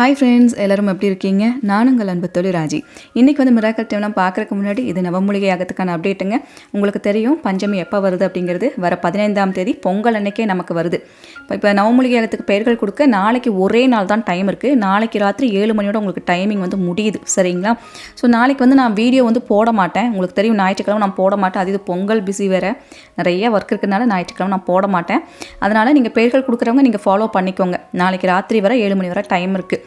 Hi friends எல்லாரும் எப்படி இருக்கீங்க? நான் உங்கள் அன்பு தொழில் ராஜி. இன்றைக்கி வந்து மிராக்கல் டைம்லாம் பார்க்குறக்கு முன்னாடி இது நவமூலிகை ஆகத்துக்கான அப்டேட்டுங்க உங்களுக்கு தெரியும் பஞ்சமி எப்போ வருது அப்படிங்கிறது வர பதினைந்தாம் தேதி பொங்கல் அன்னைக்கே நமக்கு வருது. இப்போ இப்போ நவமூலிகை பெயர்கள் கொடுக்க நாளைக்கு ஒரே நாள் தான் டைம் இருக்குது நாளைக்கு ராத்திரி ஏழு மணியோட உங்களுக்கு டைமிங் வந்து முடியுது. சரிங்களா? ஸோ நாளைக்கு வந்து நான் வீடியோ வந்து போட மாட்டேன். உங்களுக்கு தெரியும் ஞாயிற்றுக்கிழமை நான் போட மாட்டேன். அது இது பொங்கல் பிஸி வேறு. நிறைய ஒர்க் இருக்கிறதுனால ஞாயிற்றுக்கிழமை நான் போட மாட்டேன். அதனால் நீங்கள் பெயர்கள் கொடுக்குறவங்க நீங்கள் ஃபாலோ பண்ணிக்கோங்க. நாளைக்கு ராத்திரி வர ஏழு மணி வரை டைம் இருக்குது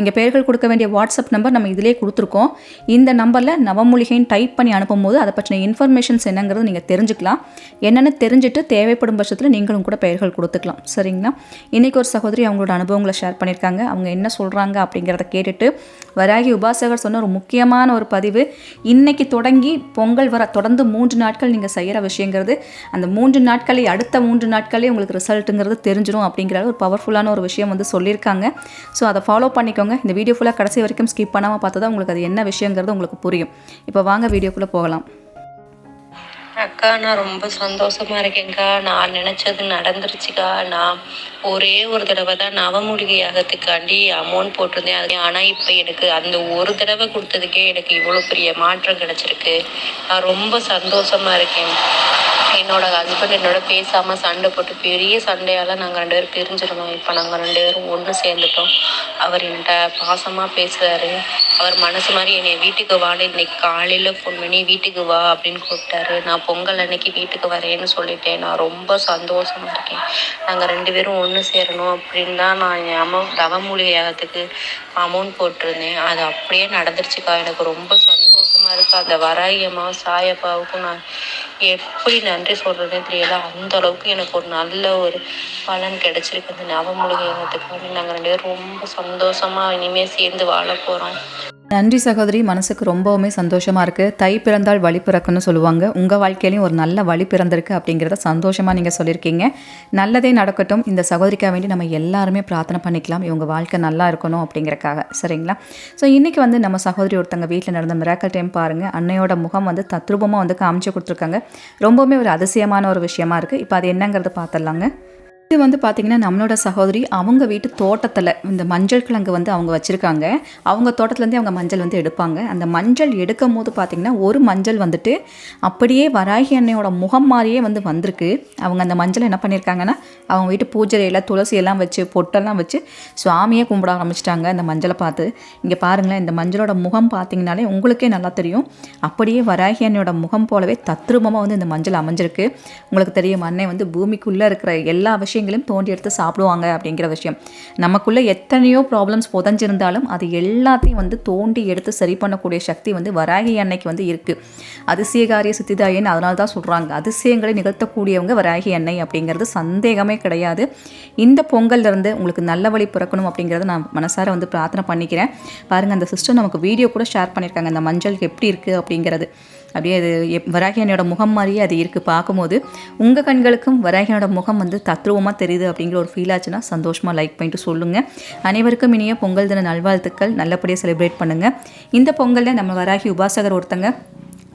இங்கே பெயர்கள் கொடுக்க வேண்டிய வாட்ஸ்அப் நம்பர் நம்ம இதிலே கொடுத்துருக்கோம். இந்த நம்பரில் நவமூலிகைன்னு டைப் பண்ணி அனுப்பும்போது அதை பற்றின இன்ஃபர்மேஷன்ஸ் என்னங்கிறது நீங்கள் தெரிஞ்சுக்கலாம். என்னென்னு தெரிஞ்சுட்டு தேவைப்படும் பட்சத்தில் நீங்களும் கூட பெயர்கள் கொடுத்துக்கலாம். சரிங்களா? இன்றைக்கி ஒரு சகோதரி அவங்களோட அனுபவங்களை ஷேர் பண்ணியிருக்காங்க. அவங்க என்ன சொல்கிறாங்க அப்படிங்கிறத கேட்டுட்டு வராகி உபாசகர் சொன்ன ஒரு முக்கியமான ஒரு பதிவு. இன்றைக்கி தொடங்கி பொங்கல் வர தொடர்ந்து மூன்று நாட்கள் நீங்கள் செய்கிற விஷயங்கிறது. அந்த மூன்று நாட்களை அடுத்த மூன்று நாட்களே உங்களுக்கு ரிசல்ட்டுங்கிறது தெரிஞ்சிடும் அப்படிங்கிற ஒரு பவர்ஃபுல்லான ஒரு விஷயம் வந்து சொல்லியிருக்காங்க. ஸோ அதை ஃபாலோ பண்ணிக்கோங்க. இந்த வீடியோ ஃபுல்லாக கடைசி வரைக்கும் ஸ்கிப் பண்ணாமல் பார்த்தா தான் உங்களுக்கு அது என்ன விஷயங்கிறது உங்களுக்கு புரியும். இப்போ வாங்க வீடியோக்குள்ளே போகலாம். அக்கா நான் ரொம்ப சந்தோஷமா இருக்கேன்க்கா. நான் நினைச்சது நடந்துருச்சுக்கா. நான் ஒரே ஒரு தடவை தான் நவமூலிகை யாகத்துக்காண்டி அமௌண்ட் போட்டிருந்தேன். அது ஆனால் இப்போ எனக்கு அந்த ஒரு தடவை கொடுத்ததுக்கே எனக்கு இவ்வளோ பெரிய மாற்றம் கிடைச்சிருக்கு. நான் ரொம்ப சந்தோஷமா இருக்கேன். என்னோட ஹஸ்பண்ட் என்னோட பேசாம சண்டை போட்டு பெரிய சண்டையால நாங்க ரெண்டு பேரும் பிரிஞ்சிருந்தோம். இப்ப நாங்க ரெண்டு பேரும் ஒண்ணு சேர்ந்துட்டோம். அவர் என்கிட்ட பாசமா பேசுறாரு. அவர் மனசு மாதிரி என்னை வீட்டுக்கு வான்னு இன்னைக்கு காலையில ஃபோன் பண்ணி வீட்டுக்கு வா அப்படின்னு கூப்பிட்டாரு. நான் பொங்கல் அன்னைக்கு வீட்டுக்கு வரேன்னு சொல்லிட்டேன். நான் ரொம்ப சந்தோஷமா இருக்கேன். நாங்க ரெண்டு பேரும் ஒண்ணு சேரணும் அப்படின்னு தான் நான் அமௌண்ட் தவமூலிகை அமௌண்ட் போட்டிருந்தேன். அது அப்படியே நடந்துருச்சுக்கா. எனக்கு ரொம்ப சந்தோஷம். இருக்கு? அந்த வராயம்மா சாயப்பாவுக்கும் நான் எப்படி நன்றி சொல்றதே தெரியல. அந்த அளவுக்கு எனக்கு ஒரு நல்ல ஒரு பலன் கிடைச்சிருக்கு. அந்த நவமூலிகை யாகத்துக்கு நாங்க ரெண்டு பேரும் ரொம்ப சந்தோஷமா இனிமே சேர்ந்து வாழ போறோம். நன்றி சகோதரி மனசுக்கு ரொம்பவுமே சந்தோஷமாக இருக்குது தை பிறந்தால் வழி பிறக்குன்னு சொல்லுவாங்க. உங்கள் வாழ்க்கையிலையும் ஒரு நல்ல வழி பிறந்திருக்கு அப்படிங்கிறத சந்தோஷமாக நீங்கள் சொல்லியிருக்கீங்க. நல்லதே நடக்கட்டும். இந்த சகோதரிக்காக வேண்டி நம்ம எல்லாருமே பிரார்த்தனை பண்ணிக்கலாம். இவங்க வாழ்க்கை நல்லா இருக்கணும் அப்படிங்கிறக்காக. சரிங்களா? ஸோ இன்றைக்கி வந்து நம்ம சகோதரி ஒருத்தங்க வீட்டில் நடந்த மிராக்கல் டைம் பாருங்கள் அன்னையோட முகம் வந்து தத்ரூபமாக வந்து காமிச்சு கொடுத்துருக்காங்க. ரொம்பவுமே ஒரு அதிசயமான ஒரு விஷயமா இருக்குது இப்போ அது என்னங்கிறது பார்த்துடலாங்க இது வந்து பார்த்திங்கன்னா நம்மளோட சகோதரி அவங்க வீட்டு தோட்டத்தில் இந்த மஞ்சள் கிழங்கு வந்து அவங்க வச்சுருக்காங்க. அவங்க தோட்டத்துலேருந்தே அவங்க மஞ்சள் வந்து எடுப்பாங்க. அந்த மஞ்சள் எடுக்கும் போது பார்த்திங்கன்னா ஒரு மஞ்சள் வந்துட்டு அப்படியே வராகி அன்னையோட முகம் மாதிரியே வந்து வந்திருக்கு. அவங்க அந்த மஞ்சள் என்ன பண்ணியிருக்காங்கன்னா அவங்க வீட்டு பூஜையில் துளசி எல்லாம் வச்சு பொட்டெல்லாம் வச்சு சுவாமியே கும்பிட ஆரம்பிச்சிட்டாங்க அந்த மஞ்சளை பார்த்து. இங்கே பாருங்களேன் இந்த மஞ்சளோட முகம் பார்த்திங்கனாலே உங்களுக்கே நல்லா தெரியும். அப்படியே வராகி அன்னையோட முகம் போலவே தத்ரூபமாக வந்து இந்த மஞ்சள் அமைஞ்சிருக்கு. உங்களுக்கு தெரியும் அன்னை வந்து பூமிக்குள்ளே இருக்கிற எல்லா விஷயங்களும் விஷயங்களும் தோண்டி எடுத்து சாப்பிடுவாங்க அப்படிங்கிற விஷயம். நமக்குள்ளே எத்தனையோ ப்ராப்ளம்ஸ் புதஞ்சிருந்தாலும் அது எல்லாத்தையும் வந்து தோண்டி எடுத்து சரி பண்ணக்கூடிய சக்தி வந்து வராகி அன்னைக்கு வந்து இருக்குது அதிசயகாரிய சித்திதாயன் அதனால தான் சொல்கிறாங்க அதிசயங்களை நிகழ்த்தக்கூடியவங்க வராகி அன்னை அப்படிங்கிறது சந்தேகமே கிடையாது. இந்த பொங்கல்ல இருந்து உங்களுக்கு நல்ல வழி பிறக்கணும் அப்படிங்கிறத நான் மனசார வந்து பிரார்த்தனை பண்ணிக்கிறேன். பாருங்கள் அந்த சிஸ்டர் நமக்கு வீடியோ கூட ஷேர் பண்ணியிருக்காங்க அந்த மஞ்சள் எப்படி இருக்குது அப்படிங்கிறது. அப்படியே அது எப் வராகியனோட முகம் மாதிரியே அது இருக்குது பார்க்கும்போது உங்கள் கண்களுக்கும் வராகியனோட முகம் வந்து தத்ரூபமாக தெரியுது அப்படிங்கிற ஒரு ஃபீல் ஆச்சுன்னா சந்தோஷமாக லைக் பண்ணிட்டு சொல்லுங்கள் அனைவருக்கும் இனிய பொங்கல் தின நல்வாழ்த்துக்கள். நல்லபடியாக செலிப்ரேட் பண்ணுங்கள் இந்த பொங்கலில் நம்ம வராகி உபாசகர் ஒருத்தங்க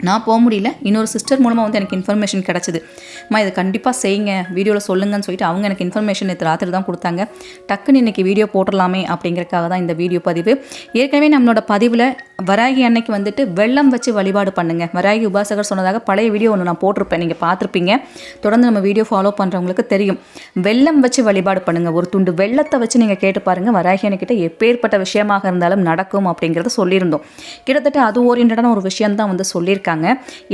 நான் போக முடியல. இன்னொரு சிஸ்டர் மூலமாக வந்து எனக்கு இன்ஃபர்மேஷன் கிடச்சிது. அம்மா இதை கண்டிப்பாக செய்யுங்க. வீடியோவில் சொல்லுங்கன்னு சொல்லிட்டு அவங்க எனக்கு இன்ஃபர்மேஷன் நேற்று ராத்திரி தான் கொடுத்தாங்க. டக்குன்னு இன்றைக்கி வீடியோ போட்டுடலாமே அப்படிங்கிறக்காக தான் இந்த வீடியோ பதிவு. ஏற்கனவே நம்மளோட பதிவில் வராகி அன்னைக்கு வந்துட்டு வெள்ளம் வச்சு வழிபாடு பண்ணுங்கள் வராகி உபாசகர் சொன்னதாக பழைய வீடியோ ஒன்று நான் போட்டிருப்பேன். நீங்கள் பார்த்துருப்பீங்க. தொடர்ந்து நம்ம வீடியோ ஃபாலோ பண்ணுறவங்களுக்கு தெரியும். வெள்ளம் வச்சு வழிபாடு பண்ணுங்கள் ஒரு துண்டு வெள்ளத்தை வச்சு நீங்கள் கேட்டு பாருங்கள் வராகி அன்னைக்கிட்ட எப்பேற்பட்ட விஷயமாக இருந்தாலும் நடக்கும் அப்படிங்கிறத சொல்லியிருந்தோம். கிட்டத்தட்ட அது ஓரியன்டான ஒரு விஷயம் தான் வந்து சொல்லியிருக்காங்க.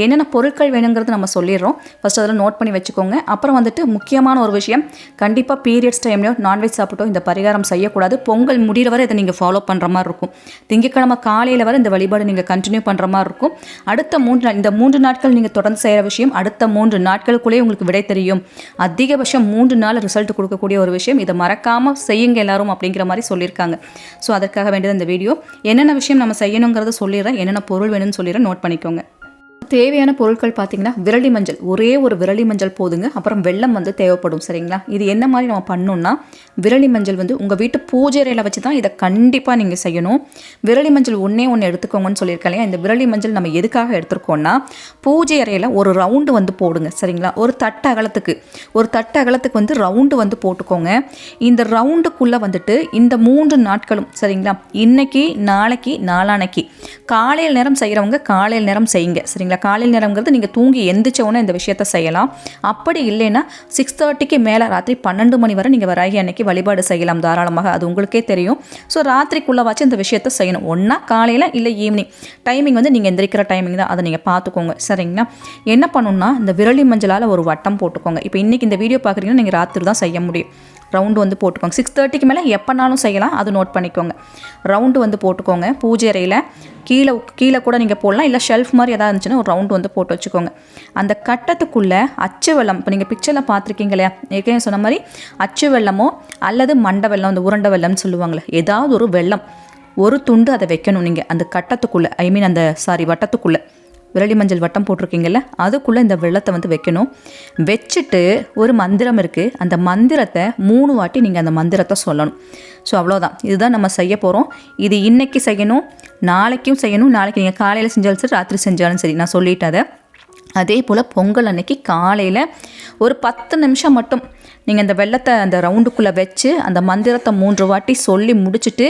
என்னென்ன பொருட்கள் வேணுங்கிறது நம்ம சொல்லிடுறோம். ஃபஸ்ட் அதில் நோட் பண்ணி வச்சுக்கோங்க. அப்புறம் வந்துட்டு முக்கியமான ஒரு விஷயம். கண்டிப்பாக பீரியட்ஸ் டைம்லையோ நான்வெஜ் சாப்பிட்டோ இந்த பரிகாரம் செய்யக்கூடாது. பொங்கல் முடிகிற வரை இதை நீங்கள் ஃபாலோ பண்ணுற மாதிரி இருக்கும். திங்கக்கிழமை காலையில் வரை இந்த வழிபாடு நீங்கள் கண்டினியூ பண்ணுற மாதிரி இருக்கும். அடுத்த மூன்று நாள் இந்த மூன்று நாட்கள் நீங்கள் தொடர்ந்து செய்கிற விஷயம் அடுத்த மூன்று நாட்களுக்குள்ளேயே உங்களுக்கு விடை தெரியும். அதிகபட்சம் மூன்று நாள் ரிசல்ட் கொடுக்கக்கூடிய ஒரு விஷயம். இதை மறக்காமல் செய்யுங்க எல்லாரும் அப்படிங்கிற மாதிரி சொல்லியிருக்காங்க. ஸோ அதற்காக வேண்டியது இந்த வீடியோ என்னென்ன விஷயம் நம்ம செய்யணுங்கிறத சொல்லிடுறேன். என்னென்ன பொருள் வேணும்னு சொல்லிடுறேன். நோட் பண்ணிக்கோங்க. தேவையான பொருட்கள் பார்த்தீங்கன்னா விரலி மஞ்சள். ஒரே ஒரு விரலி மஞ்சள் போதுங்க. அப்புறம் வெள்ளம் வந்து தேவைப்படும் சரிங்களா? இது என்ன மாதிரி நம்ம பண்ணோம்னா விரலி மஞ்சள் வந்து உங்கள் வீட்டு பூஜை அறையில் வச்சு தான் இதை கண்டிப்பாக நீங்கள் செய்யணும். விரலி மஞ்சள் ஒன்றே ஒன்று எடுத்துக்கோங்கன்னு சொல்லியிருக்கேன் இல்லையா? இந்த விரலி மஞ்சள் நம்ம எதுக்காக எடுத்துருக்கோம்னா பூஜை அறையில் ஒரு ரவுண்டு வந்து போடுங்க சரிங்களா? ஒரு தட்டு அகலத்துக்கு. ஒரு தட்டு அகலத்துக்கு வந்து ரவுண்டு வந்து போட்டுக்கோங்க. இந்த ரவுண்டுக்குள்ளே வந்துட்டு இந்த மூன்று நாட்களும் சரிங்களா? இன்னைக்கு நாளைக்கு நாளானைக்கு. காலையில் நேரம் செய்கிறவங்க காலையில் நேரம் செய்யுங்க சரிங்களா? காலையில் நேரங்கிறது நீங்கள் தூங்கி எந்திரிச்ச இந்த விஷயத்த செய்யலாம். அப்படி இல்லைன்னா சிக்ஸ் தேர்ட்டிக்கு மேலே ராத்திரி பன்னெண்டு மணி வரை நீங்கள் வராகி அன்னைக்கு வழிபாடு செய்யலாம் தாராளமாக. அது உங்களுக்கே தெரியும். ஸோ ராத்திரிக்குள்ளவாச்சும் இந்த விஷயத்த செய்யணும். ஒன்றா காலையில் இல்லை ஈவினிங் டைமிங் வந்து நீங்கள் எந்திரிக்கிற டைமிங் தான். அதை நீங்கள் பார்த்துக்கோங்க. சரிங்களா? என்ன பண்ணணும்னா இந்த விரலி மஞ்சளால் ஒரு வட்டம் போட்டுக்கோங்க. இப்போ இன்றைக்கி இந்த வீடியோ பார்க்குறீங்கன்னா நீங்கள் ராத்திரி தான் செய்ய முடியும். ரவுண்டு வந்து போட்டுக்கோங்க. சிக்ஸ் தேர்ட்டிக்கு மேலே எப்போனாலும் செய்யலாம். அது நோட் பண்ணிக்கோங்க. ரவுண்டு வந்து போட்டுக்கோங்க. பூஜை அறையில் கீழே கீழே கூட நீங்கள் போடலாம். இல்லை ஷெல்ஃப் மாதிரி எதாவது இருந்துச்சுன்னா ஒரு ரவுண்டு வந்து போட்டு வச்சுக்கோங்க. அந்த கட்டத்துக்குள்ளே அச்சு வெள்ளம் இப்போ நீங்கள் பிக்சரில் பார்த்துருக்கீங்க இல்லையா? ஏற்கனவே சொன்ன மாதிரி அச்சு வெள்ளமோ அல்லது மண்டை வெள்ளம் அந்த உருண்டை வெள்ளம்னு சொல்லுவாங்களே ஏதாவது ஒரு வெள்ளம் ஒரு துண்டு அதை வைக்கணும் நீங்கள் அந்த கட்டத்துக்குள்ளே ஐ மீன் அந்த சாரி வட்டத்துக்குள்ளே. விரலி மஞ்சள் வட்டம் போட்டிருக்கீங்கல்ல அதுக்குள்ளே இந்த வெள்ளத்தை வந்து வைக்கணும். வச்சுட்டு ஒரு மந்திரம் இருக்குது அந்த மந்திரத்தை மூணு வாட்டி நீங்கள் அந்த மந்திரத்தை சொல்லணும். ஸோ அவ்வளோதான் இதுதான் நம்ம செய்ய போகிறோம் இது இன்னைக்கு செய்யணும் நாளைக்கும் செய்யணும். நாளைக்கு நீங்கள் காலையில் செஞ்சாலும் சரி ராத்திரி செஞ்சாலும் சரி. நான் சொல்லிட்டேன் அதை. அதே போல் பொங்கல் அன்னைக்கு காலையில் ஒரு பத்து நிமிஷம் மட்டும் நீங்கள் அந்த வெள்ளத்தை அந்த ரவுண்டுக்குள்ளே வச்சு அந்த மந்திரத்தை மூன்று வாட்டி சொல்லி முடிச்சுட்டு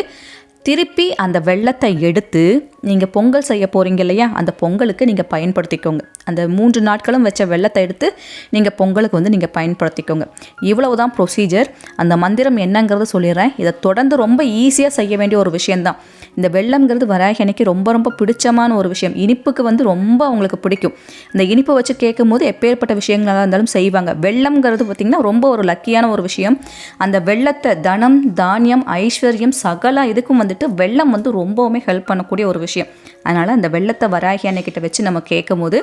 திருப்பி அந்த வெள்ளத்தை எடுத்து நீங்கள் பொங்கல் செய்ய போகிறீங்க இல்லையா? அந்த பொங்கலுக்கு நீங்கள் பயன்படுத்திக்கோங்க. அந்த மூன்று நாட்களும் வச்ச வெள்ளத்தை எடுத்து நீங்கள் பொங்கலுக்கு வந்து நீங்கள் பயன்படுத்திக்கோங்க. இவ்வளவு தான் ப்ரொசீஜர் அந்த மந்திரம் என்னங்கிறத சொல்லிடுறேன். இதை தொடர்ந்து ரொம்ப ஈஸியாக செய்ய வேண்டிய ஒரு விஷயந்தான் இந்த வெள்ளம்ங்கிறது வராக அன்னைக்கு ரொம்ப ரொம்ப பிடிச்சமான ஒரு விஷயம். இனிப்புக்கு வந்து ரொம்ப அவங்களுக்கு பிடிக்கும். இந்த இனிப்பை வச்சு கேட்கும்போது எப்பேற்பட்ட விஷயங்களாக இருந்தாலும் செய்வாங்க. வெள்ளம்ங்கிறது பார்த்திங்கன்னா ரொம்ப ஒரு லக்கியான ஒரு விஷயம். அந்த வெள்ளத்தை தனம் தானியம் ஐஸ்வர்யம் சகல இதுக்கும் வந்துட்டு வெள்ளம் வந்து ரொம்பவுமே ஹெல்ப் பண்ணக்கூடிய ஒரு விஷயம். விஷயம். அதனால் அந்த வெள்ளத்தை வராகி அன்னைக்கிட்ட வச்சு நம்ம கேட்கும்போது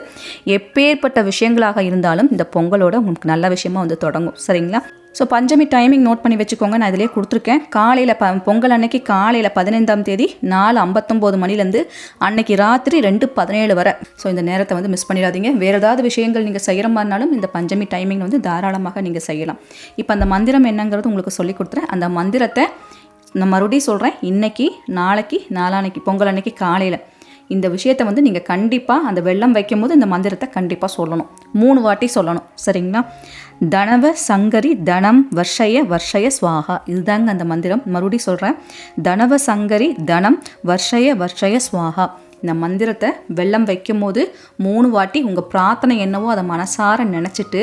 எப்பேற்பட்ட விஷயங்களாக இருந்தாலும் இந்த பொங்கலோட உங்களுக்கு நல்ல விஷயமா வந்து தொடங்கும். சரிங்களா? ஸோ பஞ்சமி டைமிங் நோட் பண்ணி வச்சுக்கோங்க. நான் இதிலே கொடுத்துருக்கேன். காலையில் ப பொங்கல் அன்னைக்கு காலையில் பதினைந்தாம் தேதி நாலு ஐம்பத்தொம்போது மணிலேருந்து அன்னைக்கு ராத்திரி ரெண்டு பதினேழு வரை. ஸோ இந்த நேரத்தை வந்து மிஸ் பண்ணிடாதீங்க. வேறு ஏதாவது விஷயங்கள் நீங்கள் செய்கிற மாதிரினாலும் இந்த பஞ்சமி டைமிங் வந்து தாராளமாக நீங்கள் செய்யலாம். இப்போ அந்த மந்திரம் என்னங்கிறது உங்களுக்கு சொல்லி கொடுத்துறேன். அந்த மந்திரத்தை நான் மறுபடியும் சொல்கிறேன் இன்றைக்கி நாளைக்கு நாளானைக்கு பொங்கல் அன்னைக்கு காலையில் இந்த விஷயத்தை வந்து நீங்கள் கண்டிப்பாக அந்த வெள்ளம் வைக்கும்போது இந்த மந்திரத்தை கண்டிப்பாக சொல்லணும். மூணு வாட்டி சொல்லணும். சரிங்களா? தனவ சங்கரி தனம் வர்ஷய வர்ஷய சுவாகா. இதுதாங்க அந்த மந்திரம். மறுபடியும் சொல்கிறேன் தனவ சங்கரி தனம் வர்ஷய வர்ஷய சுவாகா. இந்த மந்திரத்தை வெள்ளம் வைக்கும்போது மூணு வாட்டி உங்கள் பிரார்த்தனை என்னவோ அதை மனசார நினச்சிட்டு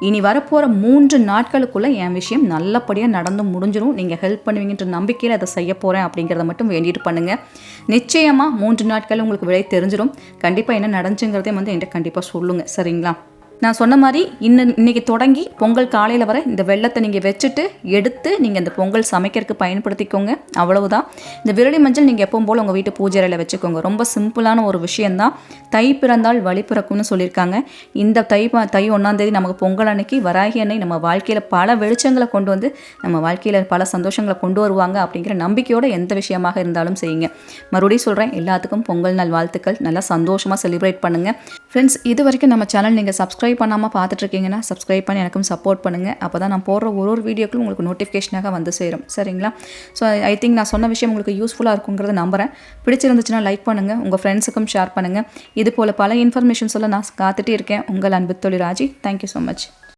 இனி வரப்போகிற மூன்று நாட்களுக்குள்ளே என் விஷயம் நல்லபடியாக நடந்து முடிஞ்சிடும் நீங்கள் ஹெல்ப் பண்ணுவீங்கன்ற நம்பிக்கையில் அதை செய்ய போகிறேன் அப்படிங்கிறத மட்டும் வேண்டிட்டு பண்ணுங்கள் நிச்சயமாக மூன்று நாட்களில் உங்களுக்கு விலை தெரிஞ்சிடும் கண்டிப்பாக என்ன நடந்துச்சுங்கிறதே வந்து என்கிட்ட கண்டிப்பாக சொல்லுங்கள் சரிங்களா? நான் சொன்ன மாதிரி இன்னும் இன்னைக்கு தொடங்கி பொங்கல் காலையில் வர இந்த வெள்ளத்தை நீங்கள் வச்சுட்டு எடுத்து நீங்கள் இந்த பொங்கல் சமைக்கிறதுக்கு பயன்படுத்திக்கோங்க. அவ்வளவுதான். இந்த விரலி மஞ்சள் நீங்கள் எப்பவும் போல் உங்கள் வீட்டு பூஜை அறையில் வச்சுக்கோங்க. ரொம்ப சிம்பிளான ஒரு விஷயந்தான் தை பிறந்தால் வழி பிறக்கும்னு சொல்லியிருக்காங்க. இந்த தை ப- தை ஒன்றாந்தேதி நமக்கு பொங்கல் அன்னைக்கு வராகி அன்னை நம்ம வாழ்க்கையில் பல வெளிச்சங்களை கொண்டு வந்து நம்ம வாழ்க்கையில் பல சந்தோஷங்களை கொண்டு வருவாங்க அப்படிங்கிற நம்பிக்கையோடு எந்த விஷயமாக இருந்தாலும் செய்யுங்க. மறுபடியும் சொல்கிறேன் எல்லாத்துக்கும் பொங்கல் நாள் வாழ்த்துக்கள். நல்லா சந்தோஷமாக செலிப்ரேட் பண்ணுங்கள் ஃப்ரெண்ட்ஸ் இது வரைக்கும் நம்ம சேனல் நீங்கள் சப்ஸ்கிரைப் பண்ணாமல் பார்த்துட்ருக்கீங்கன்னா சப்ஸ்கிரைப் பண்ணி எனக்கும் சப்போர்ட் பண்ணுங்கள் அப்போ தான் நான் போடுற ஒரு ஒரு வீடியோக்களும் உங்களுக்கு நோட்டிஃபிகேஷனாக வந்து சேரும். சரிங்களா? ஸோ ஐ திங்க் நான் சொன்ன விஷயம் உங்களுக்கு யூஸ்ஃபுல்லாக இருக்குங்கிறத நம்புகிறேன் பிடிச்சிருந்துச்சுன்னா லைக் பண்ணுங்கள் உங்கள் ஃப்ரெண்ட்ஸுக்கும் ஷேர் பண்ணுங்கள் இது போல் பல இன்ஃபர்மேஷன்ஸ் எல்லாம் நான் காத்துட்டே இருக்கேன். உங்கள் அன்பு தொழில் ராஜி. Thank you so much